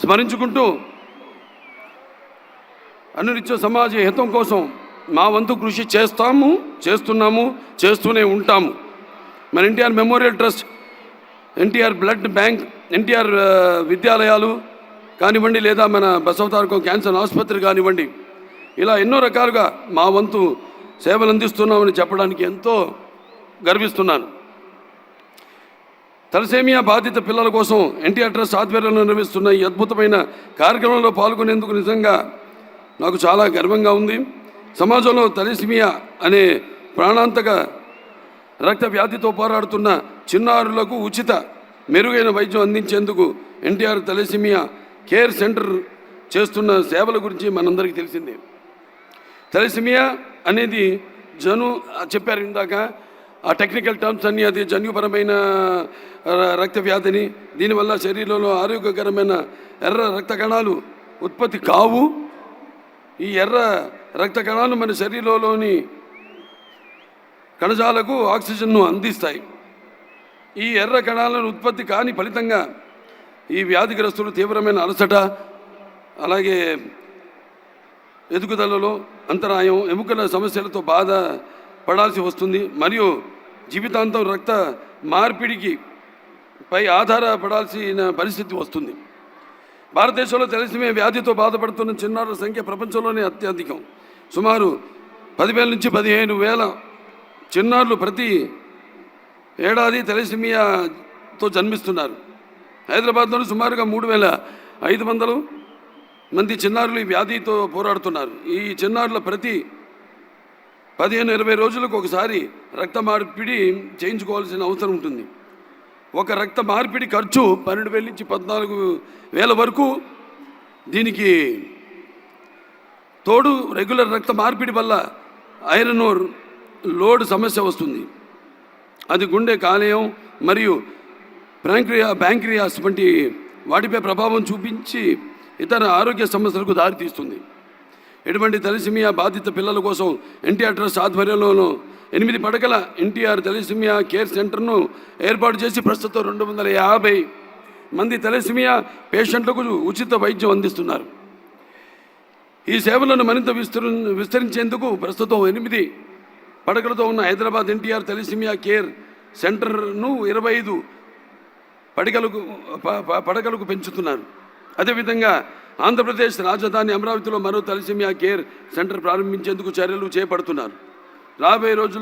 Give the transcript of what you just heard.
స్మరించుకుంటూ అనునిత్య సమాజ హితం కోసం మా వంతు కృషి చేస్తాము చేస్తున్నాము చేస్తూనే ఉంటాము. మన NTR memorial trust NTR blood bank NTR విద్యాలయాలు కానివ్వండి లేదా మన బసవతారకం క్యాన్సర్ ఆసుపత్రి కానివ్వండి ఇలా ఎన్నో రకాలుగా మా వంతు సేవలు అందిస్తున్నామని చెప్పడానికి ఎంతో గర్విస్తున్నాను. తలసేమియా బాధిత పిల్లల కోసం ఎన్టీఆర్ ట్రస్ట్ ఆధ్వర్యంలో నిర్వహిస్తున్న ఈ అద్భుతమైన కార్యక్రమంలో పాల్గొనేందుకు నిజంగా నాకు చాలా గర్వంగా ఉంది. సమాజంలో తలసేమియా అనే ప్రాణాంతక రక్త వ్యాధితో పోరాడుతున్న చిన్నారులకు ఉచిత మెరుగైన వైద్యం అందించేందుకు ఎన్టీఆర్ తలసేమియా కేర్ సెంటర్ చేస్తున్న సేవల గురించి మనందరికీ తెలిసిందే. తలసిమియా అనేది జను చెప్పారు ఇందాక ఆ టెక్నికల్ టర్మ్స్ అన్నీ అది జన్యుపరమైన రక్త వ్యాధిని దీనివల్ల శరీరంలో ఆరోగ్యకరమైన ఎర్ర రక్త కణాలు ఉత్పత్తి కావు. ఈ ఎర్ర రక్త కణాలు మన శరీరంలోని కణజాలకు ఆక్సిజన్ను అందిస్తాయి. ఈ ఎర్ర కణాలను ఉత్పత్తి కాని ఫలితంగా ఈ వ్యాధిగ్రస్తులు తీవ్రమైన అలసట అలాగే ఎదుగుదలలో అంతరాయం ఎముకల సమస్యలతో బాధ పడాల్సి వస్తుంది. మరియు జీవితాంతం రక్త మార్పిడికి పై ఆధారపడాల్సిన పరిస్థితి వస్తుంది. భారతదేశంలో తెలిసిమే వ్యాధితో బాధపడుతున్న చిన్నారుల సంఖ్య ప్రపంచంలోనే అత్యధికం. సుమారు పదివేల నుంచి పదిహేను వేల చిన్నారులు ప్రతి ఏడాది తెలసిమియాతో జన్మిస్తున్నారు. హైదరాబాద్లో సుమారుగా మూడు వేల ఐదు వందలు మంది చిన్నారులు ఈ వ్యాధితో పోరాడుతున్నారు. ఈ చిన్నారుల ప్రతి పదిహేను ఇరవై రోజులకు ఒకసారి రక్త మార్పిడి చేయించుకోవాల్సిన అవసరం ఉంటుంది. ఒక రక్త మార్పిడి ఖర్చు పన్నెండు వేల నుంచి పద్నాలుగు వేల వరకు దీనికి తోడు రెగ్యులర్ రక్త మార్పిడి వల్ల ఐరన్ ఓర్ లోడ్ సమస్య వస్తుంది. అది గుండె కాలేయం మరియు ప్రాంక్రియా బ్యాంక్రియాస్ వంటి వాటిపై ప్రభావం చూపించి ఇతర ఆరోగ్య సమస్యలకు దారితీస్తుంది. ఎటువంటి తలసిమియా బాధిత పిల్లల కోసం ఎన్టీఆర్ ట్రస్ట్ ఆధ్వర్యంలోనూ ఎనిమిది పడకల ఎన్టీఆర్ తలసిమియా కేర్ సెంటర్ను ఏర్పాటు చేసి ప్రస్తుతం రెండు వందల యాభై మంది తలసిమియా పేషెంట్లకు ఉచిత వైద్యం అందిస్తున్నారు. ఈ సేవలను మరింత విస్తృ విస్తరించేందుకు ప్రస్తుతం ఎనిమిది పడకలతో ఉన్న హైదరాబాద్ ఎన్టీఆర్ తలసిమియా కేర్ సెంటర్ను ఇరవై ఐదు పడకలకు పడకలకు పెంచుతున్నారు. అదేవిధంగా ఆంధ్రప్రదేశ్ రాజధాని అమరావతిలో మరో తలసిమియా కేర్ సెంటర్ ప్రారంభించేందుకు చర్యలు చేపడుతున్నారు. రాబోయే రోజుల్లో